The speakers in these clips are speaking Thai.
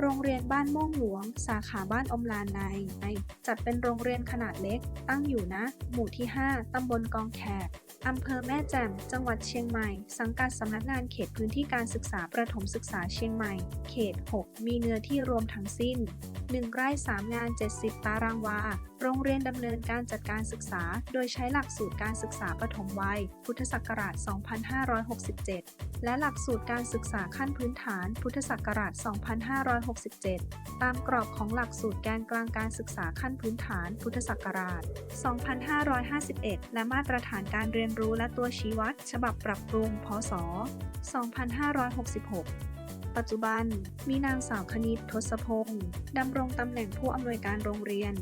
โรงเรียนบ้านม่วงหลวง สาขาบ้านอมลานใน จัดเป็นโรงเรียนขนาดเล็ก ตั้งอยู่ณหมู่ที่ 5 ตำบลกองแขกอำเภอแม่แจ่ม จังหวัดเชียงใหม่ สังกัดสำนักงานเขตพื้นที่การศึกษาประถมศึกษาเชียงใหม่ เขต 6 มีเนื้อที่รวมทั้งสิ้น 1 ไร่3งาน 70 ตารางวา โรงเรียนดำเนินการจัดการศึกษา โดยใช้หลักสูตรการศึกษาปฐมวัย พุทธศักราช 2567 และหลักสูตรการศึกษาขั้นพื้นฐานพุทธศักราช 2567 ตามกรอบของหลักสูตรแกนกลางการศึกษาขั้นพื้นฐาน พุทธศักราช 2551 และมาตรฐานการเรียนรู้และตัวชี้วัด ฉบับปรับปรุง พศ 2566 ปัจจุบัน มีนางสาวคณิตทศพงศ์ดำรงตำแหน่งผู้อำนวยการโรงเรียน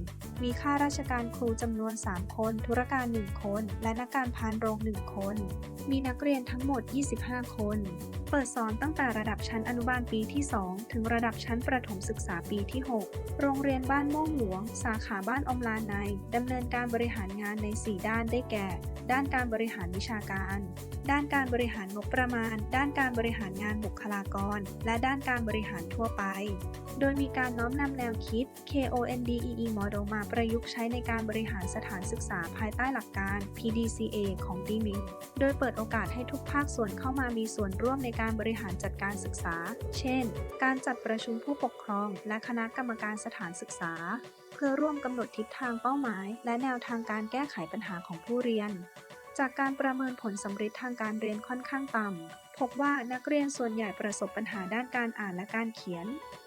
มีข้าราชการครูจำนวน 3 คน ธุรการ 1 คน และนักการพานโรง 1 คน มีนักเรียนทั้งหมด 25 คน เปิดสอนตั้งแต่ระดับชั้นอนุบาลปีที่ 2 ถึงระดับชั้นประถมศึกษาปีที่ 6 โรงเรียนบ้านม่วงหลวง สาขาบ้านอมลานในดำเนินการบริหารงานใน 4 ด้านได้แก่ ด้านการบริหารวิชาการ ด้านการบริหารงบประมาณ ด้านการบริหารงานบุคลากรและด้านการบริหารทั่วไป โดยมีการน้อมนำแนวคิด KONDEE Model มาประยุกต์ใช้ในการบริหารสถานศึกษาภายใต้หลักการ PDCA ของ d m i โดยเปิดโอกาสให้ทุกภาคส่วนเข้ามามีส่วนร่วมในการบริหารจัดการศึกษา เช่น การจัดประชุมผู้ปกครอง และคณะกรรมการสถานศึกษา เพื่อร่วมกำหนดทิศทางเป้าหมาย และแนวทางการแก้ไขปัญหาของผู้เรียน จากการประเมินผลสำฤทธิ์ทางการเรียนค่อนข้างต่ำ พบว่านักเรียนส่วนใหญ่ประสบปัญหาด้านการอ่านและการเขียน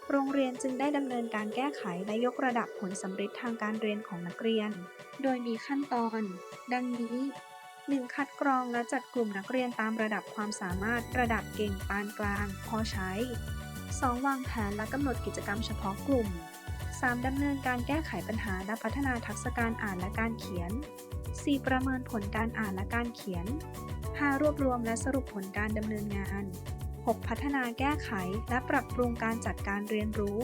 โรงเรียนจึงได้ดำเนินการแก้ไขและยกระดับผลสำฤทธิ์ทางการเรียนของนักเรียน โดยมีขั้นตอน ดังนี้ 1. คัดกรองและจัดกลุ่มนักเรียนตามระดับความสามารถระดับเก่งปานกลาง พอใช้ 2. วางแผนและกำหนดกิจกรรมเฉพาะกลุ่ม 3. ดำเนินการแก้ไขปัญหาและพัฒนาทักษะการอ่านและการเขียน 4. ประเมินผลการอ่านและการเขียน 5. รวบรวมและสรุปผลการดำเนินงาน 6. พัฒนาแก้ไขและปรับปรุงการจัดการเรียนรู้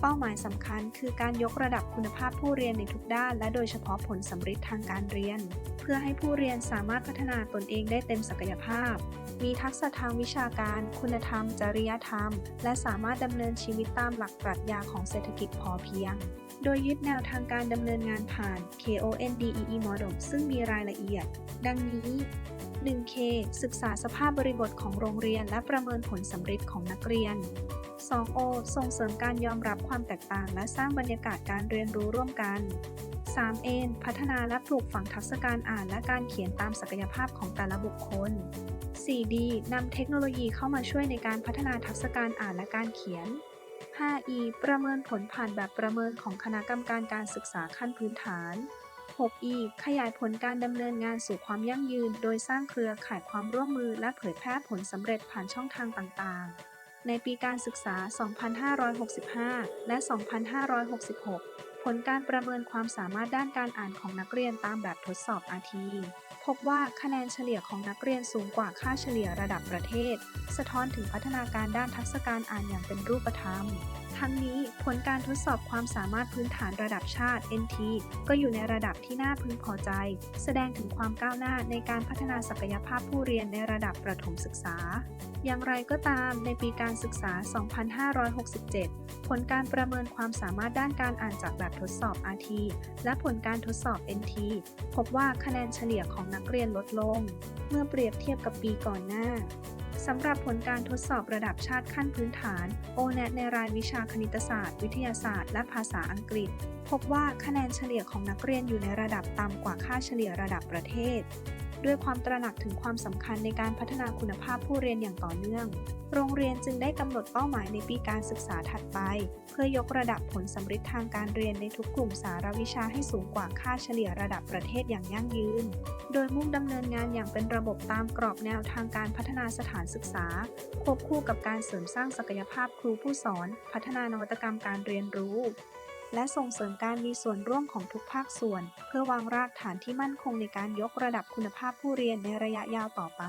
เป้าหมายสำคัญคือการยกระดับคุณภาพผู้เรียนในทุกด้าน และโดยเฉพาะผลสำฤทธิ์ทางการเรียน เพื่อให้ผู้เรียนสามารถพัฒนาตนเองได้เต็มศักยภาพ มีทักษะทางวิชาการ คุณธรรม จริยธรรม และสามารถดำเนินชีวิตตามหลักปรัชญาของเศรษฐกิจพอเพียง โดยยึดแนวทางการดำเนินงานผ่าน KONDEE Model ซึ่งมีรายละเอียด ดังนี้ 1K ศึกษาสภาพบริบทของโรงเรียน และประเมินผลสำฤทธิ์ของนักเรียน 2O ส่งเสริมการยอมรับความแตกต่าง และสร้างบรรยากาศการเรียนรู้ร่วมกัน 3N พัฒนาและปลูกฝังทักษะการอ่านและการเขียนตามศักยภาพของแต่ละบุคคล 4D นำเทคโนโลยีเข้ามาช่วยในการพัฒนาทักษะการอ่านและการเขียน 5E ประเมินผลผ่านแบบประเมินของคณะกรรมการการศึกษาขั้นพื้นฐาน 6E ขยายผลการดำเนินงานสู่ความยั่งยืน โดยสร้างเครือข่ายความร่วมมือและเผยแพร่ผลสำเร็จผ่านช่องทางต่างๆ ในปีการศึกษา 2565 และ 2566 ผลการประเมินความสามารถด้านการอ่านของนักเรียนตามแบบทดสอบ RT พบว่าคะแนนเฉลี่ยของนักเรียนสูงกว่าค่าเฉลี่ยระดับประเทศ สะท้อนถึงพัฒนาการด้านทักษะการอ่านอย่างเป็นรูปธรรม ทั้งนี้ผลการทดสอบความสามารถพื้นฐานระดับชาติ NT ก็อยู่ในระดับที่น่าพึงพอใจ แสดงถึงความก้าวหน้าในการพัฒนาศักยภาพผู้เรียนในระดับประถมศึกษา อย่างไรก็ตามในปีการศึกษา 2567 ผลการประเมินความสามารถด้านการอ่านจากแบบทดสอบ RT และผลการทดสอบ NT พบว่าคะแนนเฉลี่ยของนักเรียนลดลง เมื่อเปรียบเทียบกับปีก่อนหน้า สำหรับผลการทดสอบระดับชาติขั้นพื้นฐาน ONET ในรายวิชาคณิตศาสตร์ วิทยาศาสตร์และภาษาอังกฤษ พบว่าคะแนนเฉลี่ยของนักเรียนอยู่ในระดับต่ำกว่าค่าเฉลี่ยระดับประเทศ ด้วยความตระหนักถึงความสำคัญในการพัฒนาคุณภาพผู้เรียนอย่างต่อเนื่อง โรงเรียนจึงได้กำหนดเป้าหมายในปีการศึกษาถัดไป เพื่อยกระดับผลสำฤทธิ์ทางการเรียนในทุกกลุ่มสารวิชาให้สูงกว่าค่าเฉลี่ยระดับประเทศอย่างยั่งยืน โดยมุ่งดำเนินงานอย่างเป็นระบบตามกรอบแนวทางการพัฒนาสถานศึกษา ควบคู่กับการเสริมสร้างศักยภาพครูผู้สอน พัฒนานวัตกรรมการเรียนรู้ และส่งเสริมการมีส่วนร่วมของทุกภาคส่วน เพื่อวางรากฐานที่มั่นคงในการยกระดับคุณภาพผู้เรียนในระยะยาวต่อไป